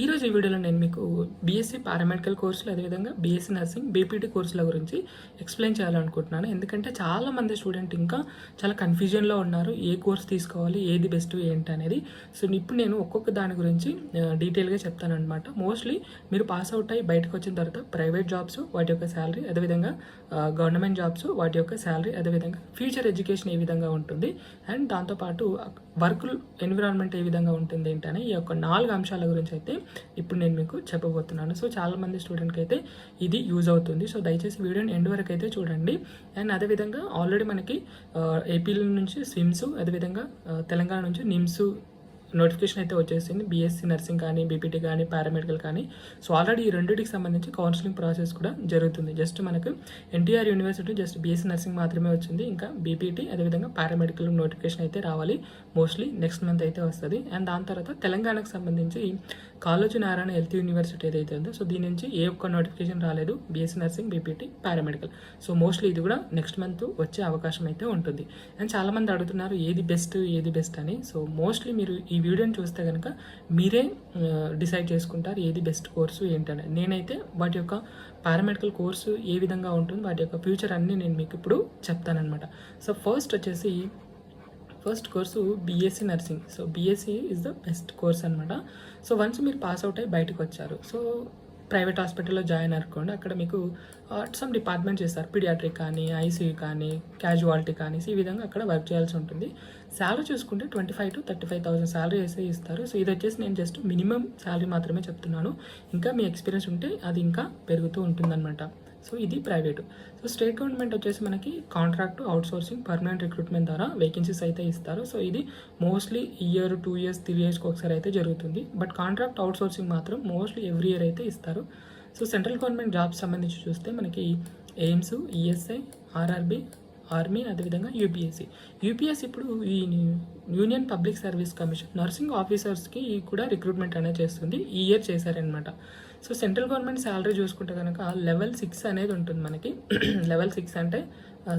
ఈరోజు ఈ వీడియోలో నేను మీకు బీఎస్సీ పారామెడికల్ కోర్సులు అదేవిధంగా బీఎస్సీ నర్సింగ్ బీపీటీ కోర్సుల గురించి ఎక్స్ప్లెయిన్ చేయాలనుకుంటున్నాను. ఎందుకంటే చాలా మంది స్టూడెంట్ ఇంకా చాలా కన్ఫ్యూజన్లో ఉన్నారు ఏ కోర్స్ తీసుకోవాలి ఏది బెస్ట్ ఏంటి అనేది. సో ఇప్పుడు నేను ఒక్కొక్క దాని గురించి డీటెయిల్గా చెప్తానమాట మోస్ట్లీ మీరు పాస్ అవుట్ అయ్యి బయటకు వచ్చిన తర్వాత ప్రైవేట్ జాబ్స్ వాటి యొక్క శాలరీ అదేవిధంగా గవర్నమెంట్ జాబ్స్ వాటి యొక్క శాలరీ అదేవిధంగా ఫ్యూచర్ ఎడ్యుకేషన్ ఏ విధంగా ఉంటుంది అండ్ దాంతోపాటు వర్క్ ఎన్విరాన్మెంట్ ఏ విధంగా ఉంటుంది ఏంటనే ఈ యొక్క నాలుగు అంశాల గురించి అయితే ఇప్పుడు నేను మీకు చెప్పబోతున్నాను. సో చాలా మంది స్టూడెంట్కి అయితే ఇది యూజ్ అవుతుంది. సో దయచేసి వీడియోని ఎండ్ వరకు అయితే చూడండి. అండ్ అదేవిధంగా ఆల్రెడీ మనకి ఏపీల నుంచి స్విమ్స్ అదేవిధంగా తెలంగాణ నుంచి నిమ్స్ నోటిఫికేషన్ అయితే వచ్చేసింది. బీఎస్సీ నర్సింగ్ కానీ బీపీటీ కానీ పారామెడికల్ కానీ. సో ఆల్రెడీ ఈ రెండింటికి సంబంధించి కౌన్సిలింగ్ ప్రాసెస్ కూడా జరుగుతుంది. జస్ట్ మనకు NTR university just BSc nursing మాత్రమే వచ్చింది. ఇంకా బీపీటీ అదేవిధంగా పారామెడికల్ నోటిఫికేషన్ అయితే రావాలి. మోస్ట్లీ నెక్స్ట్ మంత్ అయితే వస్తుంది. అండ్ దాని తర్వాత తెలంగాణకు సంబంధించి కాలేజీ నారాయణ హెల్త్ యూనివర్సిటీ ఏదైతే ఉందో సో దీని నుంచి ఏ ఒక్క నోటిఫికేషన్ రాలేదు. BSc nursing BPT paramedical so mostly ఇది కూడా నెక్స్ట్ మంత్ వచ్చే అవకాశం అయితే ఉంటుంది. అండ్ చాలామంది అడుగుతున్నారు ఏది బెస్ట్ ఏది బెస్ట్ అని. సో మోస్ట్లీ మీరు ఈ ఈ వీడియోని చూస్తే కనుక మీరే డిసైడ్ చేసుకుంటారు ఏది బెస్ట్ కోర్సు ఏంటని. నేనైతే వాటి యొక్క పారామెడికల్ కోర్సు ఏ విధంగా ఉంటుంది వాటి యొక్క ఫ్యూచర్ అన్నీ నేను మీకు ఇప్పుడు చెప్తానమాట సో ఫస్ట్ వచ్చేసి first course BSc nursing. So BSc is the best course అనమాట సో వన్స్ మీరు పాస్ అవుట్ అయ్యి బయటకు వచ్చారు. సో ప్రైవేట్ హాస్పిటల్లో జాయిన్ అనుకోండి అక్కడ మీకు సమ్ డిపార్ట్మెంట్ చేస్తారు. పీడియాట్రిక్ కానీ ఐసీయూ కానీ క్యాజువాలిటీ కానీ. ఈ విధంగా అక్కడ వర్క్ చేయాల్సి ఉంటుంది. శాలరీ చూసుకుంటే twenty five to thirty five thousand salary వేసే ఇస్తారు. సో ఇది వచ్చేసి నేను జస్ట్ మినిమం శాలరీ మాత్రమే చెప్తున్నాను. ఇంకా మీ ఎక్స్పీరియన్స్ ఉంటే అది ఇంకా పెరుగుతూ ఉంటుందన్నమాట. సో ఇది ప్రైవేటు. సో స్టేట్ గవర్నమెంట్ వచ్చేసి మనకి కాంట్రాక్ట్ అవుట్సోర్సింగ్ పర్మనెంట్ రిక్రూట్మెంట్ ద్వారా వేకెన్సీస్ అయితే ఇస్తారు. సో ఇది mostly year two years three ఇయర్స్కి ఒకసారి అయితే జరుగుతుంది. బట్ కాంట్రాక్ట్ అవుట్సోర్సింగ్ మాత్రం మోస్ట్లీ ఎవ్రీ ఇయర్ అయితే ఇస్తారు. సో సెంట్రల్ గవర్నమెంట్ జాబ్స్ సంబంధించి చూస్తే మనకి ఎయిమ్స్ ఈఎస్ఐ ఆర్ఆర్బి ఆర్మీ అదేవిధంగా యూపీఎస్సీ. యూపీఎస్ ఇప్పుడు ఈ union public service commission nursing ఆఫీసర్స్కి కూడా రిక్రూట్మెంట్ అనేది చేస్తుంది. ఈ ఇయర్ చేశారనమాట సో సెంట్రల్ గవర్నమెంట్ శాలరీ చూసుకుంటే కనుక లెవెల్ సిక్స్ అనేది ఉంటుంది మనకి. లెవెల్ సిక్స్ అంటే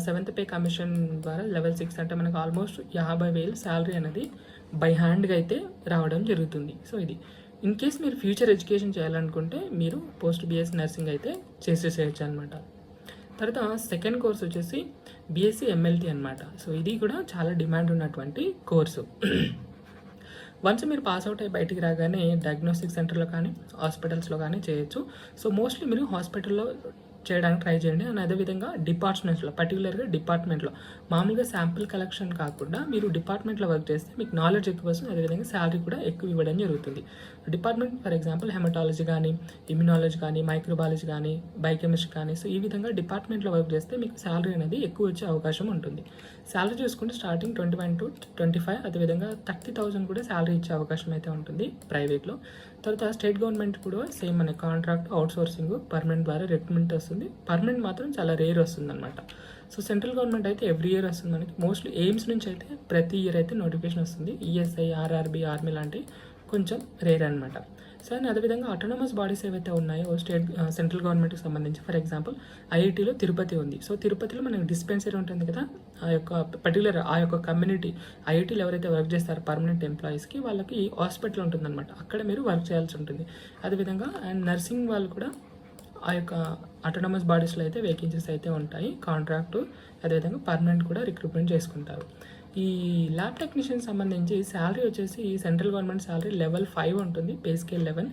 సెవెంత్ పే కమిషన్ ద్వారా లెవెల్ సిక్స్ అంటే మనకు ఆల్మోస్ట్ యాభై వేలు శాలరీ అనేది బై హ్యాండ్గా అయితే రావడం జరుగుతుంది. సో ఇది. ఇన్ కేస్ మీరు ఫ్యూచర్ ఎడ్యుకేషన్ చేయాలనుకుంటే మీరు పోస్ట్ బిఎస్ నర్సింగ్ అయితే చేసేసేయచ్చు అనమాట తర్వాత సెకండ్ కోర్స్ వచ్చేసి బీఎస్సీ ఎంఎల్టీ అనమాట సో ఇది కూడా చాలా డిమాండ్ ఉన్నటువంటి కోర్సు వన్స్ మీరు పాస్ అవుట్ అయ్యి బయటికి రాగానే డయాగ్నోస్టిక్ సెంటర్లో కానీ హాస్పిటల్స్లో కానీ చేయొచ్చు. సో మోస్ట్లీ మీరు హాస్పిటల్లో చేయడానికి ట్రై చేయండి. అండ్ అదేవిధంగా డిపార్ట్మెంట్స్లో పర్టికులర్గా డిపార్ట్మెంట్లో మామూలుగా శాంపిల్ కలెక్షన్ కాకుండా మీరు డిపార్ట్మెంట్లో వర్క్ చేస్తే మీకు నాలెడ్జ్ ఎక్కువ వస్తుంది. అదేవిధంగా శాలరీ కూడా ఎక్కువ ఇవ్వడం జరుగుతుంది. డిపార్ట్మెంట్ ఫర్ ఎగ్జాంపుల్ హెమటాలజీ కానీ ఇమ్యునాలజీ కానీ మైక్రోబాలజీ కానీ బయోకెమిస్ట్రీ కానీ సో ఈ విధంగా డిపార్ట్మెంట్లో వర్క్ చేస్తే మీకు శాలరీ అనేది ఎక్కువ వచ్చే అవకాశం ఉంటుంది. శాలరీ చూసుకుంటే starting twenty one to twenty five అదేవిధంగా థర్టీ థౌసండ్ కూడా శాలరీ ఇచ్చే అవకాశం అయితే ఉంటుంది ప్రైవేట్లో. తర్వాత స్టేట్ గవర్నమెంట్ కూడా సేమ్ అనే కాంట్రాక్ట్ అవుట్సోర్సింగ్ పర్మనెంట్ ద్వారా రిక్రూట్మెంట్ వస్తుంది. పర్మనెంట్ మాత్రం చాలా రేర్ వస్తుంది అనమాట సో సెంట్రల్ గవర్నమెంట్ అయితే ఎవ్రీ ఇయర్ వస్తుంది మనకి. మోస్ట్లీ ఎయిమ్స్ నుంచి అయితే ప్రతి ఇయర్ అయితే నోటిఫికేషన్ వస్తుంది. ఈఎస్ఐ ఆర్ఆర్బి ఆర్మీ లాంటి కొంచెం రేర్ అనమాట సో అండ్ అదేవిధంగా ఆటోనమస్ బాడీస్ ఏవైతే ఉన్నాయో స్టేట్ సెంట్రల్ గవర్నమెంట్కి సంబంధించి ఫర్ ఎగ్జాంపుల్ ఐఐటీలో తిరుపతి ఉంది. సో తిరుపతిలో మనకి డిస్పెన్సరీ ఉంటుంది కదా ఆ యొక్క పర్టికులర్ ఆ యొక్క కమ్యూనిటీ ఐఐటీలో ఎవరైతే వర్క్ చేస్తారో పర్మనెంట్ ఎంప్లాయీస్కి వాళ్ళకి హాస్పిటల్ ఉంటుందన్నమాట. అక్కడ మీరు వర్క్ చేయాల్సి ఉంటుంది. అదేవిధంగా అండ్ నర్సింగ్ వాళ్ళు కూడా ఆ యొక్క ఆటోనమస్ బాడీస్లో అయితే వేకెన్సీస్ అయితే ఉంటాయి కాంట్రాక్టు అదేవిధంగా పర్మనెంట్ కూడా రిక్రూట్మెంట్ చేసుకుంటారు. ఈ ల్యాబ్ టెక్నీషియన్ సంబంధించి శాలరీ వచ్చేసి central government salary level five ఉంటుంది పే స్కేల్ లెవెన్.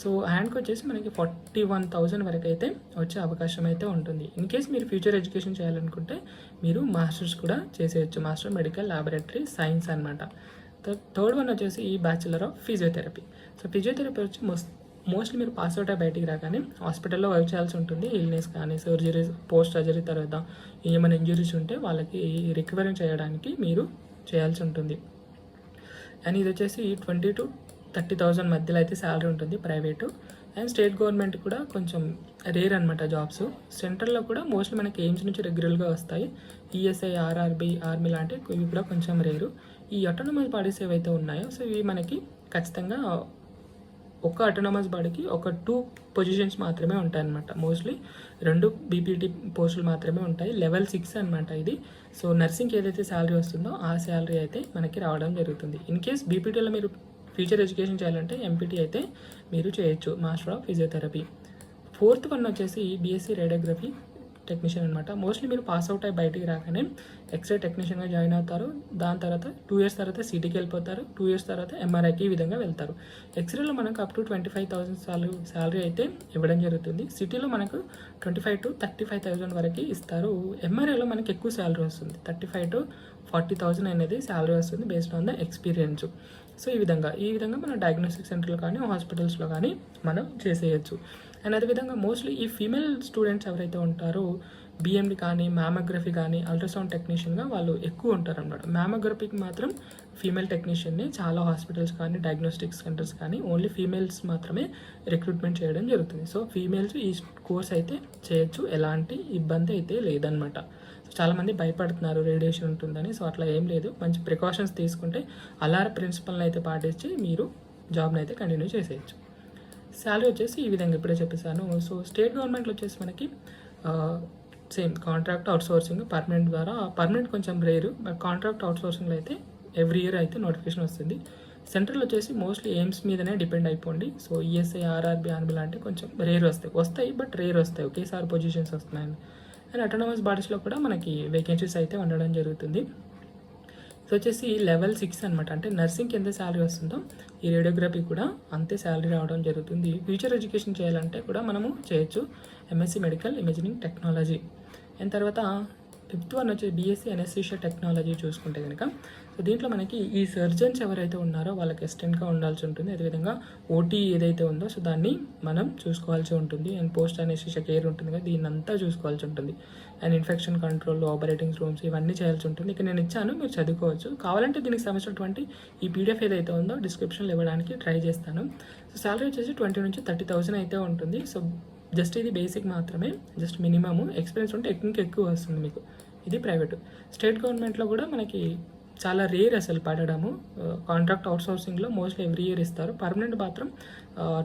సో హ్యాండ్కి వచ్చేసి మనకి ఫార్టీ వన్ థౌజండ్ వరకు అయితే వచ్చే అవకాశం అయితే ఉంటుంది. ఇన్ కేస్ మీరు ఫ్యూచర్ ఎడ్యుకేషన్ చేయాలనుకుంటే మీరు మాస్టర్స్ కూడా చేసేయచ్చు. మాస్టర్ మెడికల్ ల్యాబొరేటరీ సైన్స్ అనమాట థర్డ్ వన్ వచ్చేసి ఈ bachelor of physiotherapy. So physiotherapy వచ్చి మోస్ట్ మోస్ట్లీ మీరు పాస్ అవుట్ అయ్యి బయటికి రాగానే హాస్పిటల్లో వర్క్ చేయాల్సి ఉంటుంది. ఇల్నెస్ కానీ సర్జరీస్ పోస్ట్ సర్జరీ తర్వాత ఏమైనా ఇంజరీస్ ఉంటే వాళ్ళకి రికవరీ చేయడానికి మీరు చేయాల్సి ఉంటుంది. అండ్ ఇది వచ్చేసి ట్వంటీ టు థర్టీ థౌజండ్ మధ్యలో అయితే శాలరీ ఉంటుంది ప్రైవేటు అండ్ స్టేట్ గవర్నమెంట్ కూడా కొంచెం రేర్ అనమాట జాబ్స్ సెంట్రల్లో కూడా మోస్ట్లీ మనకి ఎయిమ్స్ నుంచి రెగ్యులర్గా వస్తాయి. ఈఎస్ఐ ఆర్ఆర్బి ఆర్మీ లాంటి ఇవి కూడా కొంచెం రేరు ఈ అటోనమస్ బాడీస్ ఏవైతే ఉన్నాయో సో ఇవి మనకి ఖచ్చితంగా ఒక అటోనమస్ బాడీకి ఒక టూ పొజిషన్స్ మాత్రమే ఉంటాయన్నమాట. మోస్ట్లీ రెండు బీపీటీ పోస్టులు మాత్రమే ఉంటాయి. లెవెల్ సిక్స్ అనమాట ఇది. సో నర్సింగ్కి ఏదైతే శాలరీ వస్తుందో ఆ శాలరీ అయితే మనకి రావడం జరుగుతుంది. ఇన్ కేస్ బీపీటీలో మీరు ఫ్యూచర్ ఎడ్యుకేషన్ చేయాలంటే ఎంపీటీ అయితే మీరు చేయొచ్చు. Master of physiotherapy fourth one వచ్చేసి బీఎస్సీ రేడియోగ్రఫీ టెక్నీషియన్ అనమాట మోస్ట్లీ మీరు పాస్ అవుట్ అయి బయటికి రాగానే ఎక్స్రే టెక్నీషియన్గా జాయిన్ అవుతారు. దాని తర్వాత టూ ఇయర్స్ తర్వాత సిటీకి వెళ్ళిపోతారు. టూ ఇయర్స్ తర్వాత ఎంఆర్ఐకి ఈ విధంగా వెళ్తారు. ఎక్స్రేలో మనకు up to twenty five thousand salary salary అయితే ఇవ్వడం జరుగుతుంది. సిటీలో మనకు twenty five to thirty five thousand వరకు ఇస్తారు ఎంఆర్ఐలో మనకి ఎక్కువ శాలరీ వస్తుంది. Thirty five to forty thousand అనేది శాలరీ వస్తుంది based on the experience so ఈ విధంగా ఈ విధంగా మన డయాగ్నోస్టిక్ సెంటర్లో కానీ హాస్పిటల్స్లో కానీ మనం చేసేయచ్చు. అండ్ అదేవిధంగా మోస్ట్లీ ఈ ఫీమేల్ స్టూడెంట్స్ ఎవరైతే ఉంటారో బిఎండి కానీ మ్యామోగ్రఫీ కానీ అల్ట్రాసౌండ్ టెక్నీషియన్గా వాళ్ళు ఎక్కువ ఉంటారు అనమాట మ్యామోగ్రఫీకి మాత్రం ఫీమేల్ టెక్నీషియన్ని చాలా హాస్పిటల్స్ కానీ డయాగ్నోస్టిక్ సెంటర్స్ కానీ ఓన్లీ ఫీమేల్స్ మాత్రమే రిక్రూట్మెంట్ చేయడం జరుగుతుంది. సో ఫీమేల్స్ ఈ కోర్స్ అయితే చేయొచ్చు. ఎలాంటి ఇబ్బంది అయితే లేదనమాట చాలామంది భయపడుతున్నారు రేడియేషన్ ఉంటుందని. సో అట్లా ఏం లేదు. మంచి ప్రికాషన్స్ తీసుకుంటే అలార ప్రిన్సిపల్ని అయితే పాటించి మీరు జాబ్ని అయితే కంటిన్యూ చేసేయచ్చు. శాలరీ వచ్చేసి ఈ విధంగా ఇప్పుడే చెప్పేసాను సో స్టేట్ గవర్నమెంట్లో వచ్చేసి మనకి సేమ్ కాంట్రాక్ట్ అవుట్సోర్సింగ్ పర్మనెంట్ ద్వారా పర్మనెంట్ కొంచెం రేరు బట్ కాంట్రాక్ట్ అవుట్సోర్సింగ్లో అయితే ఎవ్రీ ఇయర్ అయితే నోటిఫికేషన్ వస్తుంది. సెంట్రల్ వచ్చేసి మోస్ట్లీ ఎయిమ్స్ మీదనే డిపెండ్ అయిపోండి. సో ఈఎస్ఐ ఆర్ఆర్బి ఆర్బి లాంటి కొంచెం రేర్ వస్తాయి. వస్తాయి బట్ రేర్ వస్తాయి. ఒకేసారి పొజిషన్స్ వస్తున్నాయి అండ్ అటానమస్ బాడీస్లో కూడా మనకి వేకెన్సీస్ అయితే ఉండడం జరుగుతుంది. సో వచ్చేసి లెవెల్ సిక్స్ అనమాట అంటే నర్సింగ్కి ఎంత శాలరీ వస్తుందో ఈ రేడియోగ్రఫీ కూడా అంతే శాలరీ రావడం జరుగుతుంది. ఫ్యూచర్ ఎడ్యుకేషన్ చేయాలంటే కూడా మనము చేయొచ్చు. MSc medical imaging technology. And తర్వాత ఫిఫ్త్ వన్ వచ్చి బీఎస్సీ ఎన్ఎస్సీషియా టెక్నాలజీ చూసుకుంటే కనుక సో దీంట్లో మనకి ఈ సర్జన్స్ ఎవరైతే ఉన్నారో వాళ్ళకి అసిస్టెంట్గా ఉండాల్సి ఉంటుంది. అదేవిధంగా ఓటీ ఏదైతే ఉందో సో దాన్ని మనం చూసుకోవాల్సి ఉంటుంది. అండ్ పోస్ట్ ఎన్ఎస్సీషియా కేర్ ఉంటుంది కదా దీన్ని అంతా చూసుకోవాల్సి ఉంటుంది. And infection control operating rooms ఇవన్నీ చేయాల్సి ఉంటుంది. ఇక నేను ఇచ్చాను మీరు చదువుకోవచ్చు. కావాలంటే దీనికి సంబంధించినటువంటి ఈ పీడిఎఫ్ ఏదైతే ఉందో డిస్క్రిప్షన్లో ఇవ్వడానికి ట్రై చేస్తాను. సో శాలరీ వచ్చేసి ట్వంటీ నుంచి థర్టీ థౌసండ్ అయితే ఉంటుంది. సో జస్ట్ ఇది బేసిక్ మాత్రమే జస్ట్ మినిమము. ఎక్స్పీరియన్స్ ఉంటే ఇంకా ఎక్కువ వస్తుంది మీకు. ఇది ప్రైవేట్ స్టేట్ గవర్నమెంట్లో కూడా మనకి చాలా రేర్ అసలు పడడము. కాంట్రాక్ట్ అవుట్సోర్సింగ్లో మోస్ట్లీ ఎవ్రీ ఇయర్ ఇస్తారు. పర్మనెంట్ మాత్రం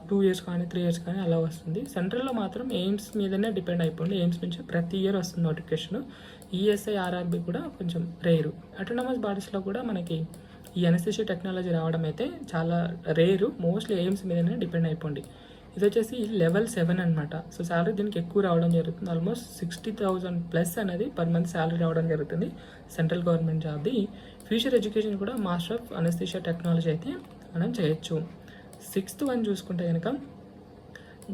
టూ ఇయర్స్ కానీ త్రీ ఇయర్స్ కానీ అలా వస్తుంది. సెంట్రల్లో మాత్రం ఎయిమ్స్ మీదనే డిపెండ్ అయిపోయింది ఎయిమ్స్ నుంచి ప్రతి ఇయర్ వస్తుంది నోటిఫికేషన్ ఈఎస్ఐ ఆర్ఆర్బి కూడా కొంచెం రేరు అటోనమస్ బాడీస్లో కూడా మనకి ఈ ఎనస్థిషియా టెక్నాలజీ రావడం అయితే చాలా రేరు మోస్ట్లీ ఎయిమ్స్ మీదనే డిపెండ్ అయిపోండి. ఇది వచ్చేసి లెవెల్ సెవెన్ అనమాట సో శాలరీ దీనికి ఎక్కువ రావడం జరుగుతుంది. ఆల్మోస్ట్ సిక్స్టీ థౌజండ్ ప్లస్ అనేది పర్ మంత్ శాలరీ రావడం జరుగుతుంది. సెంట్రల్ గవర్నమెంట్ జాబ్ది ఫ్యూచర్ ఎడ్యుకేషన్ కూడా మాస్టర్ ఆఫ్ అనస్థిషియా టెక్నాలజీ అయితే మనం చేయొచ్చు. సిక్స్త్ వన్ చూసుకుంటే కనుక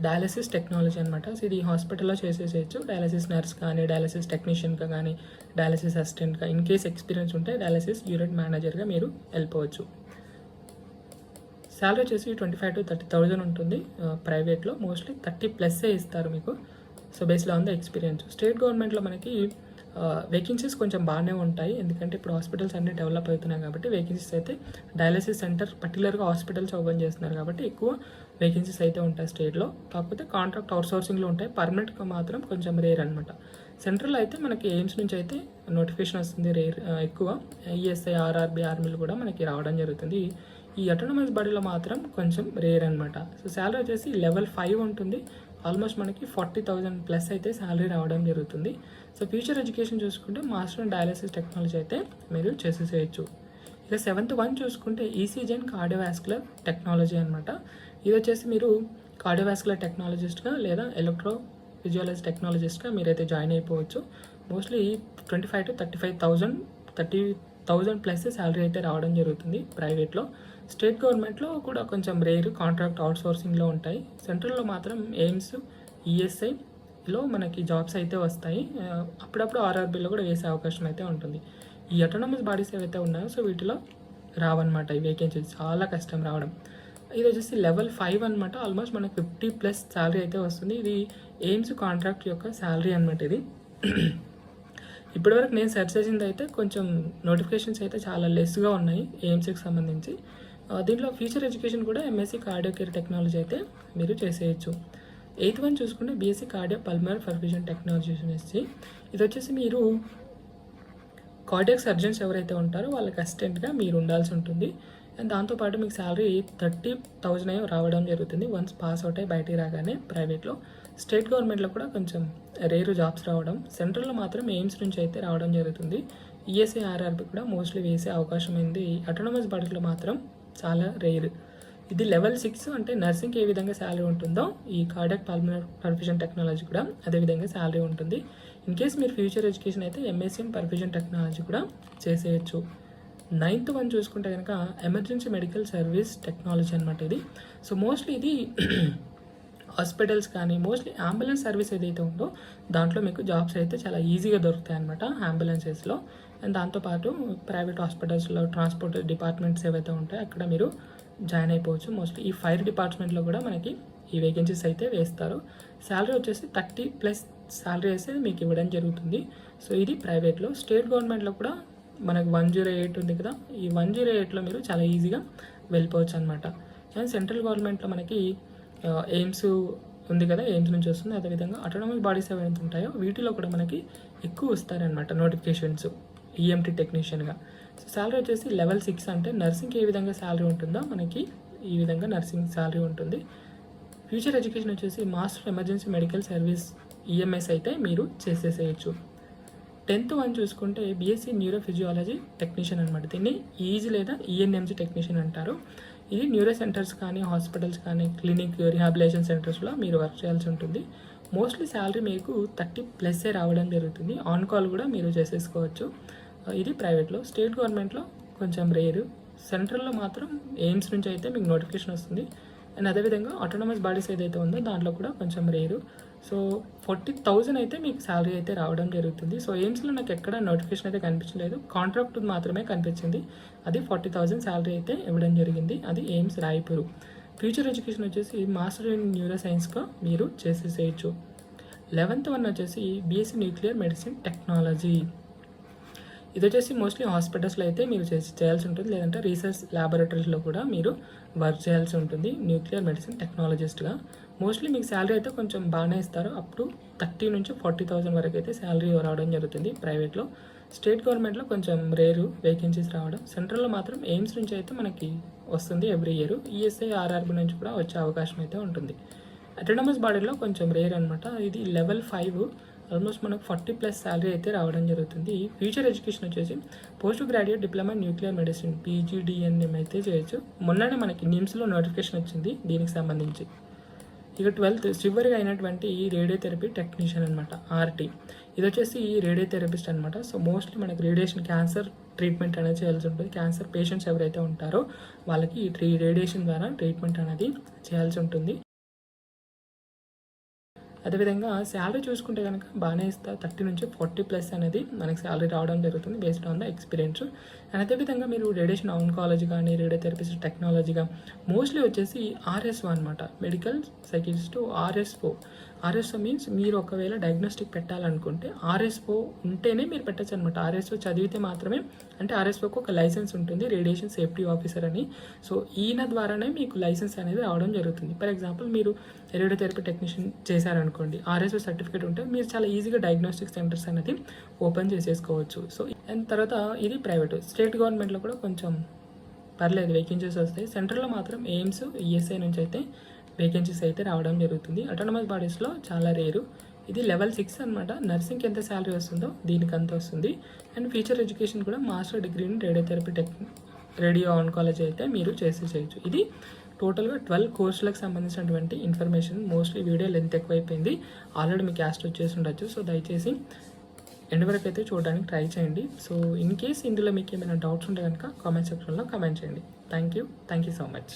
డయాలసిస్ టెక్నాలజీ అనమాట సో ఇది హాస్పిటల్లో చేసేసేయచ్చు. డయాలసిస్ నర్స్ కానీ డయాలసిస్ టెక్నీషియన్గా కానీ డయాలసిస్ అసిస్టెంట్గా ఇన్ కేస్ ఎక్స్పీరియన్స్ ఉంటే డయాలసిస్ యూనిట్ మేనేజర్గా మీరు వెళ్ళిపోవచ్చు. శాలరీ వచ్చేసి twenty five to thirty thousand ఉంటుంది ప్రైవేట్లో. మోస్ట్లీ థర్టీ ప్లస్సే ఇస్తారు మీకు. సో బేస్లో ఉంది ఎక్స్పీరియన్స్ స్టేట్ గవర్నమెంట్లో మనకి వేకెన్సీస్ కొంచెం బాగానే ఉంటాయి. ఎందుకంటే ఇప్పుడు హాస్పిటల్స్ అన్నీ డెవలప్ అవుతున్నాయి కాబట్టి వేకెన్సీస్ అయితే డయాలసిస్ సెంటర్ పర్టికులర్గా హాస్పిటల్స్ ఓపెన్ చేస్తున్నారు కాబట్టి ఎక్కువ వేకెన్సీస్ అయితే ఉంటాయి స్టేట్లో కాకపోతే కాంట్రాక్ట్ అవుట్సోర్సింగ్లో ఉంటాయి. పర్మనెంట్గా మాత్రం కొంచెం రేర్ అనమాట సెంట్రల్ అయితే మనకి ఎయిమ్స్ నుంచి అయితే నోటిఫికేషన్ వస్తుంది రేర్ ఎక్కువ. ఈఎస్ఐ ఆర్ఆర్బి ఆర్మీలు కూడా మనకి రావడం జరుగుతుంది. ఈ అటోనమస్ బడిలో మాత్రం కొంచెం రేర్ అనమాట సో శాలరీ వచ్చేసి లెవెల్ ఫైవ్ ఉంటుంది. ఆల్మోస్ట్ మనకి ఫార్టీ థౌజండ్ ప్లస్ అయితే శాలరీ రావడం జరుగుతుంది. సో ఫ్యూచర్ ఎడ్యుకేషన్ చూసుకుంటే మాస్టర్ అండ్ డయాలసిస్ టెక్నాలజీ అయితే మీరు చేసేసేయచ్చు. ఇక సెవెంత్ వన్ చూసుకుంటే ఈసీజీ అండ్ కార్డియోవాస్కులర్ టెక్నాలజీ అనమాట ఇది వచ్చేసి మీరు కార్డియోవాస్కులర్ టెక్నాలజిస్ట్గా లేదా ఎలక్ట్రో విజువలైజ్ టెక్నాలజిస్ట్గా మీరైతే జాయిన్ అయిపోవచ్చు. Mostly twenty five to thirty five thousand thirty thousand plus salary అయితే రావడం జరుగుతుంది ప్రైవేట్లో స్టేట్ గవర్నమెంట్లో కూడా కొంచెం రేర్ కాంట్రాక్ట్ అవుట్సోర్సింగ్లో ఉంటాయి. సెంట్రల్లో మాత్రం ఎయిమ్స్ ఈఎస్ఐలో మనకి జాబ్స్ అయితే వస్తాయి. అప్పుడప్పుడు ఆర్ఆర్బీలో కూడా వేసే అవకాశం అయితే ఉంటుంది. ఈ అటోనమస్ బాడీస్ ఏవైతే ఉన్నాయో సో వీటిలో రావన్నమాట ఈ వేకెన్సీస్ చాలా కష్టం రావడం. ఇది వచ్చేసి లెవెల్ ఫైవ్ అనమాట ఆల్మోస్ట్ మనకు ఫిఫ్టీ ప్లస్ శాలరీ అయితే వస్తుంది. ఇది ఎయిమ్స్ కాంట్రాక్ట్ యొక్క శాలరీ అనమాట ఇది. ఇప్పటివరకు నేను సెర్చ్ చేసింది అయితే కొంచెం నోటిఫికేషన్స్ అయితే చాలా లెస్గా ఉన్నాయి. ఎయిమ్స్కి సంబంధించి. దీంట్లో ఫ్యూచర్ ఎడ్యుకేషన్ కూడా ఎంఎస్సీ కార్డియో కేర్ టెక్నాలజీ అయితే మీరు చేసేయచ్చు. ఎయిత్ వన్ చూసుకుంటే BSc cardio pulmonary perfusion technology వచ్చేసి ఇది వచ్చేసి మీరు కార్డియక్ సర్జన్స్ ఎవరైతే ఉంటారో వాళ్ళకి అసిస్టెంట్గా మీరు ఉండాల్సి ఉంటుంది. అండ్ దాంతోపాటు మీకు శాలరీ థర్టీ థౌజండ్ అయ్యి రావడం జరుగుతుంది వన్స్ పాస్ అవుట్ అయ్యి బయటికి రాగానే ప్రైవేట్లో స్టేట్ గవర్నమెంట్లో కూడా కొంచెం రేరు జాబ్స్ రావడం సెంట్రల్లో మాత్రం ఎయిమ్స్ నుంచి అయితే రావడం జరుగుతుంది. ఈఎస్ఐ ఆర్ఆర్బి కూడా మోస్ట్లీ వేసే అవకాశం ఉంది. అటోనమస్ బాడీలో మాత్రం చాలా రేర్ ఇది లెవెల్ సిక్స్ అంటే నర్సింగ్కి ఏ విధంగా శాలరీ ఉంటుందో ఈ కార్డక్ పల్మనర్ పర్ఫ్యూజన్ టెక్నాలజీ కూడా అదే విధంగా శాలరీ ఉంటుంది. ఇన్ కేస్ మీరు ఫ్యూచర్ ఎడ్యుకేషన్ అయితే ఎంఎస్ఎం పర్ఫ్యూజన్ టెక్నాలజీ కూడా చేసేయచ్చు. నైన్త్ వన్ చూసుకుంటే కనుక ఎమర్జెన్సీ మెడికల్ సర్వీస్ టెక్నాలజీ అనమాట ఇది. సో మోస్ట్లీ ఇది హాస్పిటల్స్ కానీ మోస్ట్లీ అంబులెన్స్ సర్వీస్ ఏదైతే ఉందో దాంట్లో మీకు జాబ్స్ అయితే చాలా ఈజీగా దొరుకుతాయి అనమాట అంబులెన్సెస్లో అండ్ దాంతోపాటు ప్రైవేట్ హాస్పిటల్స్లో ట్రాన్స్పోర్ట్ డిపార్ట్మెంట్స్ ఏవైతే ఉంటాయో అక్కడ మీరు జాయిన్ అయిపోవచ్చు. మోస్ట్లీ ఈ ఫైర్ డిపార్ట్మెంట్లో కూడా మనకి ఈ వేకెన్సీస్ అయితే వేస్తారు. శాలరీ వచ్చేసి థర్టీ ప్లస్ శాలరీ అయితే మీకు ఇవ్వడం జరుగుతుంది. సో ఇది ప్రైవేట్లో స్టేట్ గవర్నమెంట్లో కూడా మనకు వన్ జీరో ఎయిట్ ఉంది కదా. ఈ వన్ జీరో ఎయిట్లో మీరు చాలా ఈజీగా వెళ్ళిపోవచ్చు అనమాట అండ్ సెంట్రల్ గవర్నమెంట్లో మనకి ఎయిమ్స్ ఉంది కదా. ఎయిమ్స్ నుంచి వస్తుంది. అదేవిధంగా అటానమస్ బాడీస్ ఏవైతే ఉంటాయో వీటిలో కూడా మనకి ఎక్కువ వస్తారనమాట నోటిఫికేషన్స్ ఈఎంటీ టెక్నీషియన్గా సో శాలరీ వచ్చేసి లెవెల్ సిక్స్ అంటే నర్సింగ్కి ఏ విధంగా శాలరీ ఉంటుందో మనకి ఈ విధంగా నర్సింగ్ శాలరీ ఉంటుంది. ఫ్యూచర్ ఎడ్యుకేషన్ వచ్చేసి master emergency medical service EMS అయితే మీరు చేసేసేయచ్చు. టెన్త్ వన్ చూసుకుంటే బీఎస్సీ న్యూరో ఫిజియాలజీ టెక్నీషియన్ అనమాట దీన్ని ఈజీ లేదా ఈఎన్ఎంజీ టెక్నీషియన్ అంటారు. ఇది న్యూరో సెంటర్స్ కానీ హాస్పిటల్స్ కానీ క్లినిక్ రిహాబిలేషన్ సెంటర్స్లో మీరు వర్క్ చేయాల్సి ఉంటుంది. మోస్ట్లీ శాలరీ మీకు థర్టీ ప్లస్సే రావడం జరుగుతుంది. ఆన్ కాల్ కూడా మీరు చేసేసుకోవచ్చు. ఇది ప్రైవేట్లో స్టేట్ గవర్నమెంట్లో కొంచెం రేరు సెంట్రల్లో మాత్రం ఎయిమ్స్ నుంచి అయితే మీకు నోటిఫికేషన్ వస్తుంది. అండ్ అదేవిధంగా ఆటోనమస్ బాడీస్ ఏదైతే ఉందో దాంట్లో కూడా కొంచెం రేరు సో ఫార్టీ థౌజండ్ అయితే మీకు శాలరీ అయితే రావడం జరుగుతుంది. సో ఎయిమ్స్లో నాకు ఎక్కడ నోటిఫికేషన్ అయితే కనిపించలేదు. కాంట్రాక్ట్ మాత్రమే కనిపించింది. అది ఫార్టీ థౌజండ్ శాలరీ అయితే ఇవ్వడం జరిగింది. అది ఎయిమ్స్ రాయపూరు ఫ్యూచర్ ఎడ్యుకేషన్ వచ్చేసి మాస్టర్ ఇన్ న్యూరో సైన్స్గా మీరు చేసేసేయచ్చు. లెవెన్త్ వన్ వచ్చేసి బీఎస్సీ న్యూక్లియర్ మెడిసిన్ టెక్నాలజీ ఇది వచ్చేసి మోస్ట్లీ హాస్పిటల్స్లో అయితే మీరు చేసి చేయాల్సి ఉంటుంది. లేదంటే రీసెర్చ్ ల్యాబొరేటరీస్లో కూడా మీరు వర్క్ చేయాల్సి ఉంటుంది. న్యూక్లియర్ మెడిసిన్ టెక్నాలజిస్ట్గా మోస్ట్లీ మీకు శాలరీ అయితే కొంచెం బాగానే ఇస్తారు. అప్ టు థర్టీ నుంచి ఫార్టీ థౌసండ్ వరకు అయితే శాలరీ రావడం జరుగుతుంది ప్రైవేట్లో స్టేట్ గవర్నమెంట్లో కొంచెం రేరు వేకెన్సీస్ రావడం. సెంట్రల్లో మాత్రం ఎయిమ్స్ నుంచి అయితే మనకి వస్తుంది ఎవ్రీ ఇయర్ ఈఎస్ఐ ఆర్ఆర్బి నుంచి కూడా వచ్చే అవకాశం అయితే ఉంటుంది. అటోనమస్ బాడీలో కొంచెం రేర్ అనమాట ఇది లెవెల్ ఫైవ్ ఆల్మోస్ట్ మనకు ఫార్టీ ప్లస్ శాలరీ అయితే రావడం జరుగుతుంది. ఫ్యూచర్ ఎడ్యుకేషన్ వచ్చేసి post graduate diploma nuclear medicine PGDNM అయితే చేయొచ్చు. మొన్ననే మనకి నిమ్స్లో నోటిఫికేషన్ వచ్చింది దీనికి సంబంధించి. ఇక ట్వెల్త్ చివరిగా అయినటువంటి ఈ రేడియోథెరపీ టెక్నీషియన్ అనమాట ఆర్టీ ఇది వచ్చేసి రేడియోథెరపిస్ట్ అనమాట సో మోస్ట్లీ మనకి రేడియేషన్ క్యాన్సర్ ట్రీట్మెంట్ అనేది చేయాల్సి ఉంటుంది. క్యాన్సర్ పేషెంట్స్ ఎవరైతే ఉంటారో వాళ్ళకి ఈ రేడియేషన్ ద్వారా ట్రీట్మెంట్ అనేది చేయాల్సి ఉంటుంది. అదేవిధంగా శాలరీ చూసుకుంటే కనుక బాగానే ఇస్తా. థర్టీ నుంచి ఫార్టీ ప్లస్ అనేది మనకి శాలరీ రావడం జరుగుతుంది based on the experience and అదేవిధంగా మీరు రేడియేషన్ ఆన్కాలజీ కానీ రేడియోథెరపిస్ట్ టెక్నాలజీగా మోస్ట్లీ వచ్చేసి ఆర్ఎస్ఓ అనమాట మెడికల్ సైకిల్స్ట్ ఆర్ఎస్ఓ ఆర్ఎస్ఓ మీన్స్ మీరు ఒకవేళ డయాగ్నోస్టిక్ పెట్టాలనుకుంటే ఆర్ఎస్ఓ ఉంటేనే మీరు పెట్టచ్చు అనమాట ఆర్ఎస్ఓ చదివితే మాత్రమే అంటే ఆర్ఎస్ఓకి ఒక లైసెన్స్ ఉంటుంది రేడియేషన్ సేఫ్టీ ఆఫీసర్ అని. సో ఈయన ద్వారానే మీకు లైసెన్స్ అనేది రావడం జరుగుతుంది. ఫర్ ఎగ్జాంపుల్ మీరు రేడియోథెరపీ టెక్నీషియన్ చేశారనుకోండి ఆర్ఎస్ఓ సర్టిఫికేట్ ఉంటే మీరు చాలా ఈజీగా డయాగ్నోస్టిక్ సెంటర్స్ అనేది ఓపెన్ చేసేసుకోవచ్చు. సో అండ్ తర్వాత ఇది ప్రైవేట్ స్టేట్ గవర్నమెంట్లో కూడా కొంచెం పర్లేదు వేకెన్సీస్ వస్తాయి. సెంట్రల్లో మాత్రం ఎయిమ్స్ ఈఎస్ఐ నుంచి అయితే వేకెన్సీస్ అయితే రావడం జరుగుతుంది. అటానమస్ బాడీస్లో చాలా రేరు. ఇది లెవెల్ సిక్స్ అనమాట నర్సింగ్కి ఎంత శాలరీ వస్తుందో దీనికి అంత వస్తుంది. అండ్ ఫ్యూచర్ ఎడ్యుకేషన్ కూడా మాస్టర్ డిగ్రీని రేడియోథెరపీ టెక్ రేడియో ఆన్కాలజీ అయితే మీరు చేసి చేయొచ్చు. ఇది టోటల్గా ట్వెల్వ్ కోర్సులకు సంబంధించినటువంటి ఇన్ఫర్మేషన్. మోస్ట్లీ వీడియో లెంత్ ఎక్కువైపోయింది. ఆల్రెడీ మీకు క్యాస్ట్ వచ్చేసి ఉండొచ్చు. సో దయచేసి ఎండ్ వరకు అయితే చూడడానికి ట్రై చేయండి. సో ఇన్ కేస్ ఇందులో మీకు ఏమైనా డౌట్స్ ఉంటే కనుక కామెంట్ సెక్షన్లో కామెంట్ చేయండి. Thank you thank you so much